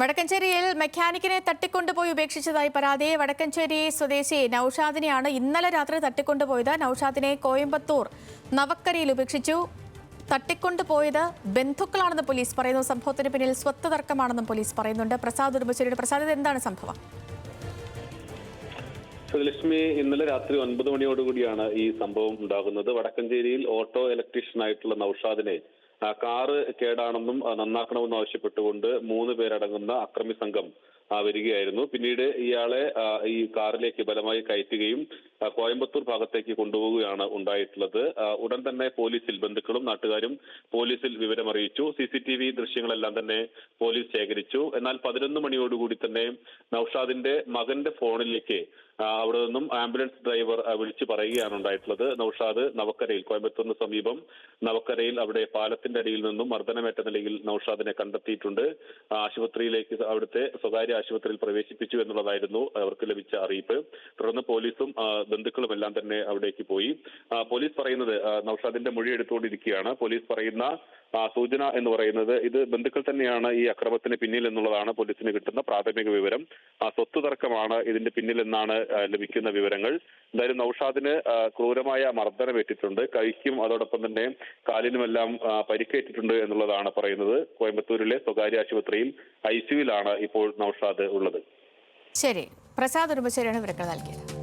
വടക്കഞ്ചേരിയിൽ മെക്കാനിക്കിനെ തട്ടിക്കൊണ്ടുപോയി ഉപേക്ഷിച്ചതായി പരാതി. വടക്കഞ്ചേരി സ്വദേശി നൌഷാദിനെയാണ് ഇന്നലെ രാത്രി തട്ടിക്കൊണ്ടുപോയത്. നൌഷാദിനെ കോയമ്പത്തൂർ നവക്കരയിൽ ഉപേക്ഷിച്ചു. തട്ടിക്കൊണ്ടുപോയത് ബന്ധുക്കളാണെന്ന് പോലീസ് പറയുന്നു. സംഭവത്തിന് പിന്നിൽ സ്വത്ത് തർക്കമാണെന്നും പോലീസ് പറയുന്നുണ്ട്. പ്രസാദ് ഉടുമ്പശ്ശേരിയുടെ പ്രസാദ് എന്താണ് സംഭവം? ലക്ഷ്മി ഇന്നലെ രാത്രി ഒൻപത് മണിയോടുകൂടിയാണ് ഈ സംഭവം ഉണ്ടാകുന്നത്. വടക്കഞ്ചേരിയിൽ ഓട്ടോ ഇലക്ട്രീഷ്യൻ ആയിട്ടുള്ള നൌഷാദിനെ കാറ് കേടാണെന്നും നന്നാക്കണമെന്നും ആവശ്യപ്പെട്ടുകൊണ്ട് മൂന്ന് പേരടങ്ങുന്ന അക്രമി സംഘം വരികയായിരുന്നു. പിന്നീട് ഇയാളെ ഈ കാറിലേക്ക് ബലമായി കയറ്റുകയും കോയമ്പത്തൂർ ഭാഗത്തേക്ക് കൊണ്ടുപോവുകയാണ് ഉണ്ടായിട്ടുള്ളത്. ഉടൻ തന്നെ പോലീസിൽ ബന്ധുക്കളും നാട്ടുകാരും പോലീസിൽ വിവരമറിയിച്ചു. സി സി ടി വി ദൃശ്യങ്ങളെല്ലാം തന്നെ പോലീസ് ശേഖരിച്ചു. എന്നാൽ പതിനൊന്ന് മണിയോടുകൂടി തന്നെ നൌഷാദിന്റെ മകന്റെ ഫോണിലേക്ക് അവിടെ നിന്നും ആംബുലൻസ് ഡ്രൈവർ വിളിച്ചു പറയുകയാണ് ഉണ്ടായിട്ടുള്ളത്. നൌഷാദ് നവക്കരയിൽ കോയമ്പത്തൂരിന് സമീപം നവക്കരയിൽ അവിടെ പാലത്തിന്റെ അടിയിൽ നിന്നും മർദ്ദനമേറ്റ നിലയിൽ നൌഷാദിനെ കണ്ടെത്തിയിട്ടുണ്ട്. ആശുപത്രിയിലേക്ക് അവിടുത്തെ സ്വകാര്യ ആശുപത്രിയിൽ പ്രവേശിപ്പിച്ചു എന്നുള്ളതായിരുന്നു അവർക്ക് ലഭിച്ച അറിയിപ്പ്. തുടർന്ന് പോലീസും ബന്ധുക്കളും എല്ലാം തന്നെ അവിടേക്ക് പോയി. പോലീസ് പറയുന്നത് നൌഷാദിന്റെ മൊഴി എടുത്തുകൊണ്ടിരിക്കുകയാണ്. പോലീസ് പറയുന്ന സൂചന എന്ന് പറയുന്നത് ഇത് ബന്ധുക്കൾ തന്നെയാണ് ഈ അക്രമത്തിന് പിന്നിൽ എന്നുള്ളതാണ് പോലീസിന് കിട്ടുന്ന പ്രാഥമിക വിവരം. സ്വത്ത് തർക്കമാണ് ഇതിന്റെ പിന്നിലെന്നാണ് ലഭിക്കുന്ന വിവരങ്ങൾ. എന്തായാലും നൌഷാദിന് ക്രൂരമായ മർദ്ദനമേറ്റിട്ടുണ്ട് കൈക്കും അതോടൊപ്പം തന്നെ കാലിനുമെല്ലാം പരിക്കേറ്റിട്ടുണ്ട് എന്നുള്ളതാണ് പറയുന്നത്. കോയമ്പത്തൂരിലെ സ്വകാര്യ ആശുപത്രിയിൽ ഐ സിയുവിലാണ് ഇപ്പോൾ നൌഷാദ് ഉള്ളത്. ശരി. പ്രസാദ് ഉറുമ്പശ്ശേരിയാണ് വിവരങ്ങൾ നൽകിയത്